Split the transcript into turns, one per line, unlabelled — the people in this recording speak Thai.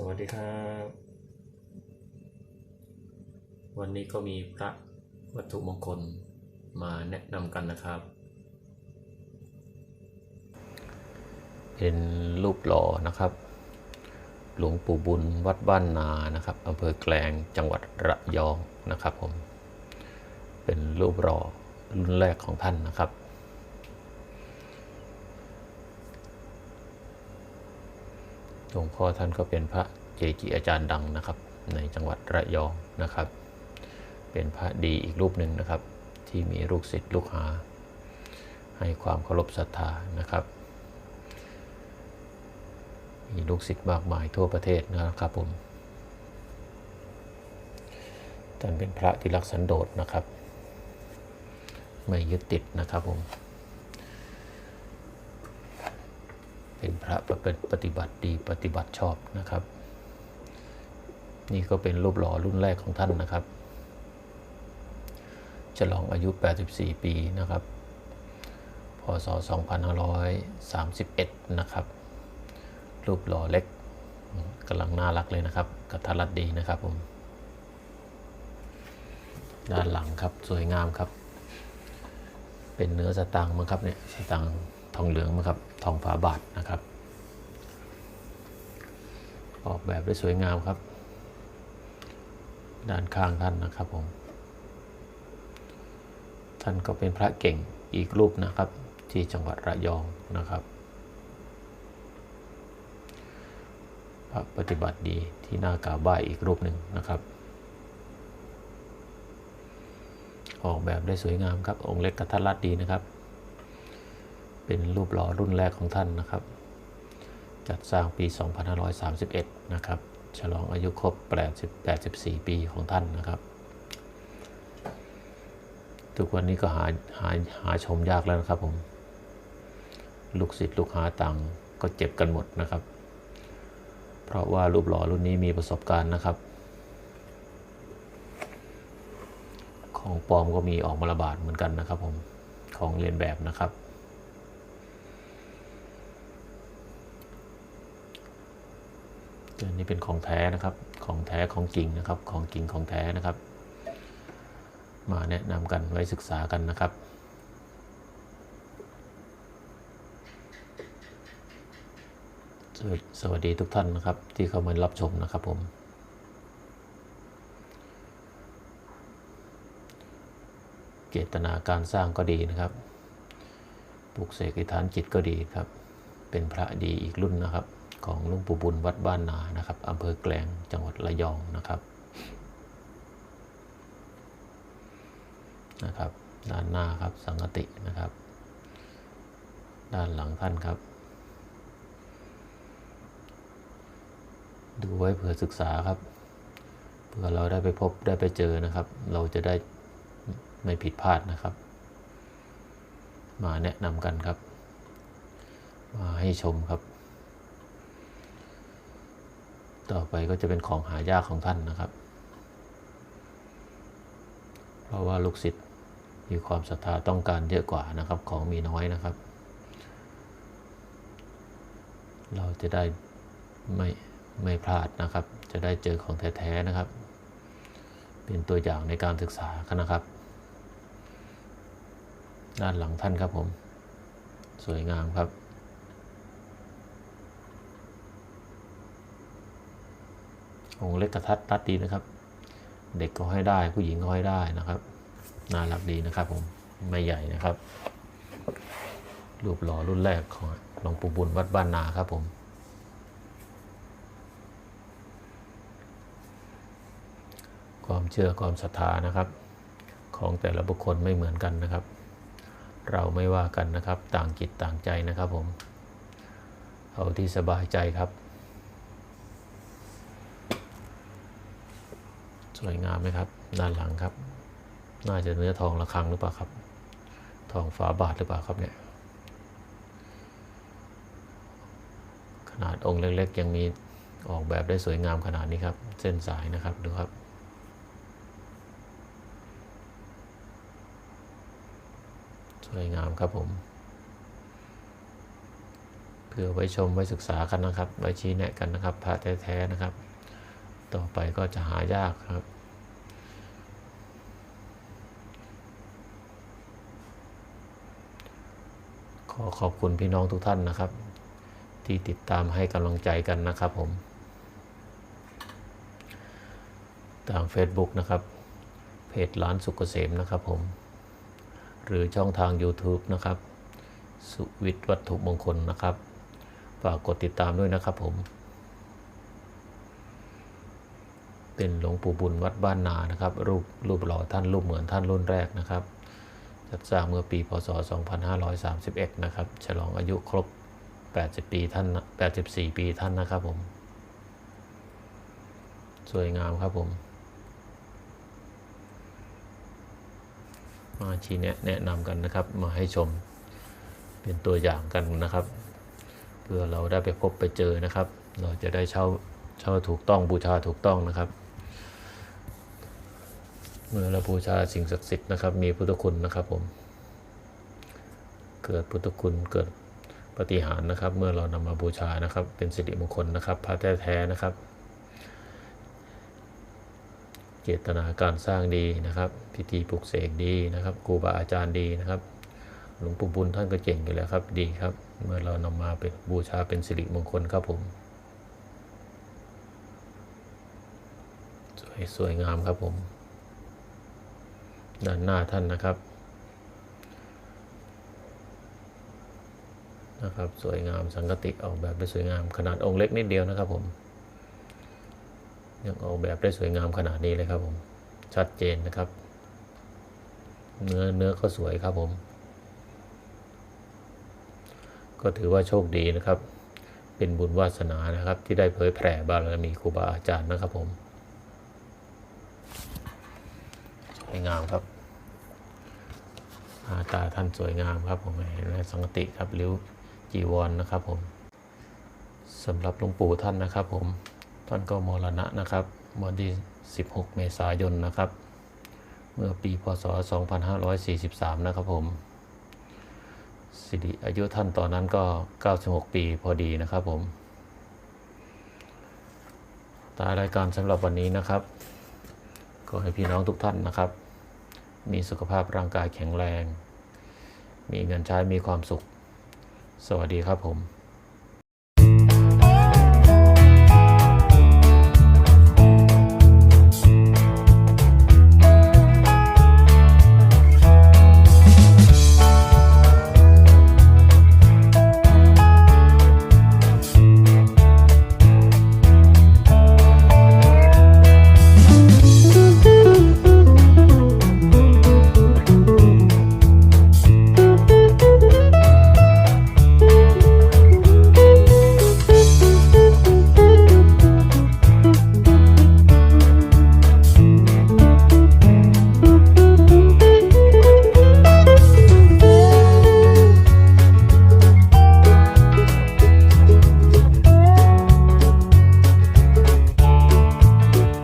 สวัสดีครับ วันนี้ก็มีพระวัตถุมงคลมาแนะนำกันนะครับ เป็นรูปหล่อนะครับ หลวงปู่บุญวัดบ้านนานะครับอำเภอแกลงจังหวัดระยองนะครับผม เป็นรูปหล่อรุ่นแรกของท่านนะครับ หลวงพ่อท่านก็เป็นพระเจจิอาจารย์ดังนะครับ ในจังหวัดระยองนะครับ เป็นพระดีอีกรูปหนึ่งนะครับ ที่มีลูกศิษย์ลูกหา ให้ความเคารพศรัทธานะครับ มีลูกศิษย์มากมายทั่วประเทศนะครับผมท่านเป็นพระที่รักสันโดษนะครับ ไม่ยึดติดนะครับผม เป็นพระเป็นปฏิบัติดีปฏิบัติชอบนะครับ นี่ก็เป็นรูปหล่อรุ่นแรกของท่านนะครับฉลองอายุ 84 ปีนะครับ พศ 2531 นะครับ รูปหล่อเล็กกำลังน่ารักเลยนะครับกระทัดรัดดีนะครับผม ด้านหลังครับสวยงามครับ เป็นเนื้อสตางค์มั้งครับเนี่ยสตางค์ ทองเหลืองมั้งครับทองฝาบาทนะครับ ออกแบบได้สวยงามครับ ด้านข้างท่านนะครับผมท่านก็เป็นพระเก่งอีกรูปนะครับ ที่จังหวัดระยองนะครับ พระปฏิบัติดีที่น่ากาบไหว้อีกรูปหนึ่งนะครับออกแบบได้สวยงามครับ องค์เล็กกระทัดรัดดีนะครับ เป็นรูปหล่อรุ่นแรกของท่านนะครับ จัดสร้างปี 2531 นะครับ ฉลองอายุครบ 80 84 ปีของท่านนะครับ ทุกวันนี้ก็หาหาหาชมยากแล้วนะครับผม ลูกศิษย์ลูกหาต่างก็เจ็บกันหมดนะครับ เพราะว่ารูปหล่อรุ่นนี้มีประสบการณ์นะครับ ของปลอมก็มีออกมาระบาดเหมือนกันนะครับผม ของเรียนแบบนะครับ อันนี้เป็นของแท้นะครับ ของแท้ของจริงนะครับ ของจริงของแท้นะครับ มาแนะนำกันไว้ศึกษากันนะครับสวัสดีทุกท่านนะครับ ที่เข้ามารับชมนะครับผม เจตนาการสร้างก็ดีนะครับปลุกเสกอิฐานจิตก็ดีครับ เป็นพระดีอีกรุ่นนะครับ ของหลุงปู่บุญวัดบ้านนานะครับอำเภอแกลงจังหวัดระยองนะครับนะครับด้านหน้าครับสังกตินะครับ ด้านหลังท่านครับ ดูไว้เผื่อศึกษาครับเผื่อเราได้ไปพบได้ไปเจอนะครับ เราจะได้ไม่ผิดพลาดนะครับ มาแนะนำกันครับ มาให้ชมครับ ต่อไปก็จะเป็นของหายากของท่านนะครับ เพราะว่าลูกศิษย์มีความศรัทธาต้องการเยอะกว่านะครับ ของมีน้อยนะครับ เราจะได้ไม่ไม่พลาดนะครับ จะได้เจอของแท้ๆนะครับ เป็นตัวอย่างในการศึกษากันนะครับ ด้านหลังท่านครับผม สวยงามครับ องเล็กกระทัดรัดดีนะครับ เด็กก็ให้ได้ผู้หญิงก็ให้ได้นะครับน่ารักดีนะครับผมไม่ใหญ่นะครับ รูปหล่อรุ่นแรกของหลวงปู่บุญวัดบ้านนาครับผมความเชื่อความศรัทธานะครับ ของแต่ละบุคคลไม่เหมือนกันนะครับ เราไม่ว่ากันนะครับ ต่างจิตต่างใจนะครับผม เอาที่สบายใจครับ สวยงามไหมครับ ด้านหลังครับ น่าจะเนื้อทองระฆังหรือเปล่าครับ ทองฝาบาทหรือเปล่าครับเนี่ย ขนาดองค์เล็กๆ ยังมีออกแบบได้สวยงามขนาดนี้ครับ เส้นสายนะครับดูครับสวยงามครับผม เพื่อไว้ชมไว้ศึกษากันนะครับ ไว้ชี้แนะกันนะครับพระแท้ๆนะครับ ต่อไปก็จะหายากครับ ขอขอบคุณพี่น้องทุกท่านนะครับ ที่ติดตามให้กำลังใจกันนะครับผมทาง Facebook นะครับ เพจร้านสุกเกษมนะครับผม หรือช่องทาง YouTube นะครับ สุวิทย์วัตถุมงคลนะครับ ฝากกดติดตามด้วยนะครับผม เป็นหลวงปู่บุญวัดบ้านนานะครับ รูปรูปหล่อท่านรูปเหมือนท่านรุ่นแรกนะครับจัดสร้างเมื่อปีพศ 2531 นะครับ ฉลองอายุครบ 80 ปีท่าน 84 ปีท่านนะครับผม สวยงามครับผม มาชี้แนะแนะนำกันนะครับ มาให้ชมเป็นตัวอย่างกันนะครับ เพื่อเราได้ไปพบไปเจอนะครับ เราจะได้เช่าเช่าถูกต้องบูชาถูกต้องนะครับ เมื่อเราบูชาสิ่งศักดิ์สิทธิ์นะครับ มีพุทธคุณนะครับผม เกิดพุทธคุณเกิดปฏิหารนะครับ เมื่อเรานำมาบูชานะครับ เป็นสิริมงคลนะครับพระแท้ๆนะครับ เจตนาการสร้างดีนะครับ พิธีปลุกเสกดีนะครับครูบาอาจารย์ดีนะครับ หลวงปู่บุญท่านก็เก่งอยู่แล้วครับดีครับ เมื่อเรานำมาเป็นบูชาเป็นสิริมงคลครับผมสวยสวยงามครับผม ด้านหน้าท่านนะครับนะครับสวยงามสังกติออกแบบได้สวยงามขนาดองค์เล็กนิดเดียวนะครับผมยังออกแบบได้สวยงามขนาดนี้เลยครับผมชัดเจนนะครับ เนื้อเนื้อก็สวยครับผม ก็ถือว่าโชคดีนะครับ เป็นบุญวาสนานะครับ ที่ได้เผยแผ่บารมีครูบาอาจารย์นะครับผม ส วยงามครับหาตาท่านสวยงามครับผมเห็นไหมสังกติครับริ้วจีวรนนะครับผมสำหรับหลวงปู่ท่านนะครับผมท่านก็มรณะนะครับวันที่ 16 เมษายนนะครับ เมื่อปีพศ 2543 นะครับผมสิริอายุท่านตอนนั้นก็ 96 ปีพอดีนะครับผมตายรายการสำหรับวันนี้นะครับ ก็ให้พี่น้องทุกท่านนะครับ มีสุขภาพร่างกายแข็งแรง มีเงินใช้มีความสุข สวัสดีครับผม